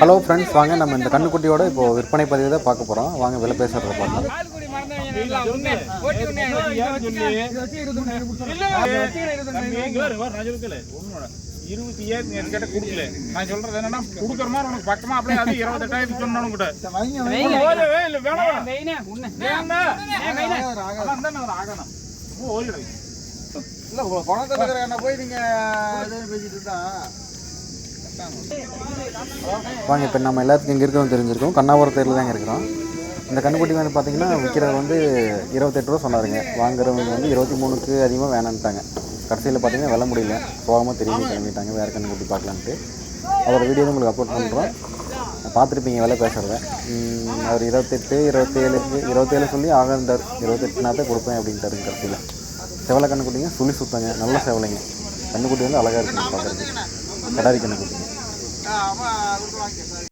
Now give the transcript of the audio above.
Hello friends வாங்க நம்ம இந்த கண்ணுக்குட்டியோட இப்போ விற்பனை பதிவு தான் பார்க்க போகிறோம் வாங்க விலை பேசுகிறத பார்க்கலாம். இருபத்தி ஏழு கொடுக்கல நான் சொல்றது என்னன்னா கொடுக்குற மாதிரி உனக்கு பக்கமா அப்படியே அது இருபத்தெட்டாயிரத்து கூட வேணாம் ஆகணும் இல்ல போய் நீங்க பேசிட்டு இருந்தா வாங்க இப்போ நம்ம எல்லாத்துக்கும் இங்கே இருக்கிறோம் தெரிஞ்சிருக்கோம். கண்ணாபுரம் தேரில் தாங்க இருக்கிறோம். இந்த கண்ணுக்குட்டி வந்து பார்த்தீங்கன்னா விற்கிறது வந்து இருபத்தெட்டு ரூபா சொன்னாருங்க. வாங்குறவங்க வந்து இருபத்தி மூணுக்கு அதிகமாக வேணான்ட்டாங்க. கடைசியில் பார்த்தீங்கன்னா வில முடியல. போகாமல் திரும்பி கிளம்பிட்டாங்க. வேறு கண்ணுக்குட்டி பார்க்கலான்ட்டு. அதோட வீடியோ உங்களுக்கு அப்லோட் பண்ணுறோம் பார்த்துருப்பீங்க விலை பேசுகிறத அவர் இருபத்தெட்டு இருபத்தேழு இருபத்தேழு சொல்லி ஆகந்தார் இருபத்தெட்டுனாத்தான் கொடுப்பேன் அப்படின்ட்டாருங்க கடைசியில். செவலை கண்ணுக்குட்டிங்க சுழி சுத்தங்க. நல்ல செவலைங்க. கண்ணுக்குட்டி வந்து அழகாக இருக்குங்க பார்க்குறதுக்கு. கடாரி கண்ணுக்குட்டி. ஆமாம் கொடுத்து வாங்கிக்க சார்